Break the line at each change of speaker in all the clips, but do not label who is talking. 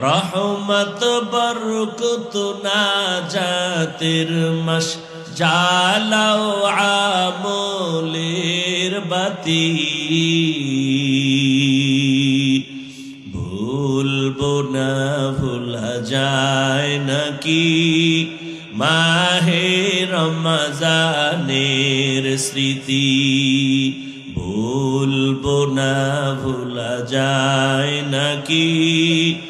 রহমত বরকত না জাতির মাস জালাও আমলের বাতি। ভুলবো না, ভুলা যায় নাকি? মাহে রমজানের স্মৃতি। ভুলবো না, ভুলা যায় নাকি?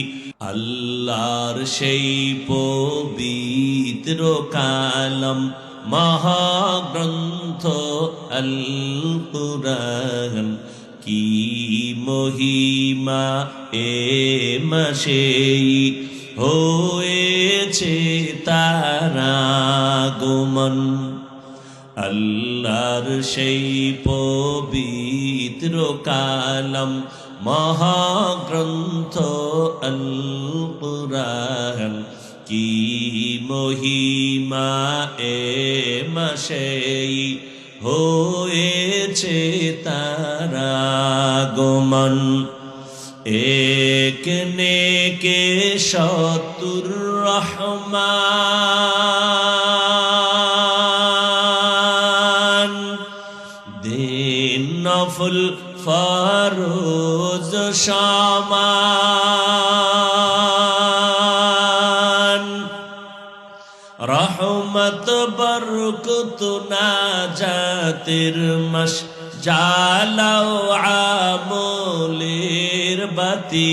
আল্লাহর সেই পবিত্র কালম মহাগ্রন্থ আল কুরআন কি মহিমা এ মাসেই হয়েছে তারা গোমন আল্লাহর সেই পবিত্র কালম মহাগ্রন্থ আল কি মহিমা এ মাসেই হয়েছে তারা গমন এক নেকে শতুর রহমান, দিন নফল ফরোজ সমান রহমত বরকত না জাতির মশ জালাও আমলের বাতি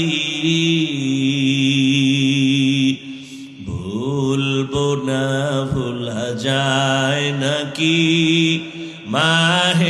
ভুলবো না ভুলা যায় নাকি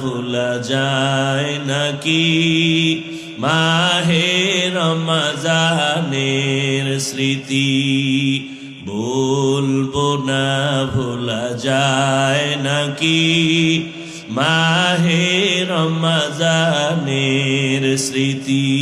ভুলা যায় নাকি? মাহে রমজানের স্মৃতি বলব না ভোলা যায় নাকি? মাহে রমজানের স্মৃতি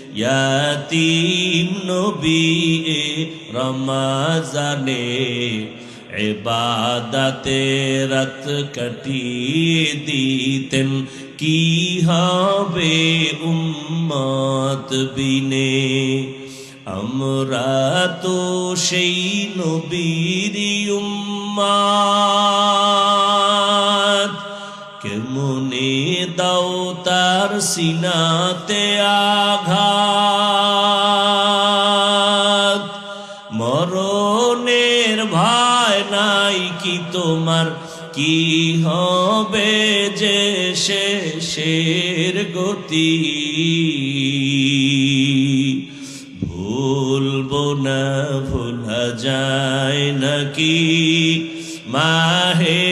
ইয়াতিম নবী এ রমাজানে এবাদাতে রাত কাটিয়ে দিতেন। কি হবে উম্মত বিনে? আমরা তো সেই নবীর উম্মাদ কেমনে দাও তার সিনাতে আঘাত। মরণের ভয় নাই কি তোমার? কি হবে যে শেষের গতি? ভুলবো না, ভোলা যায় নাকি? মাহে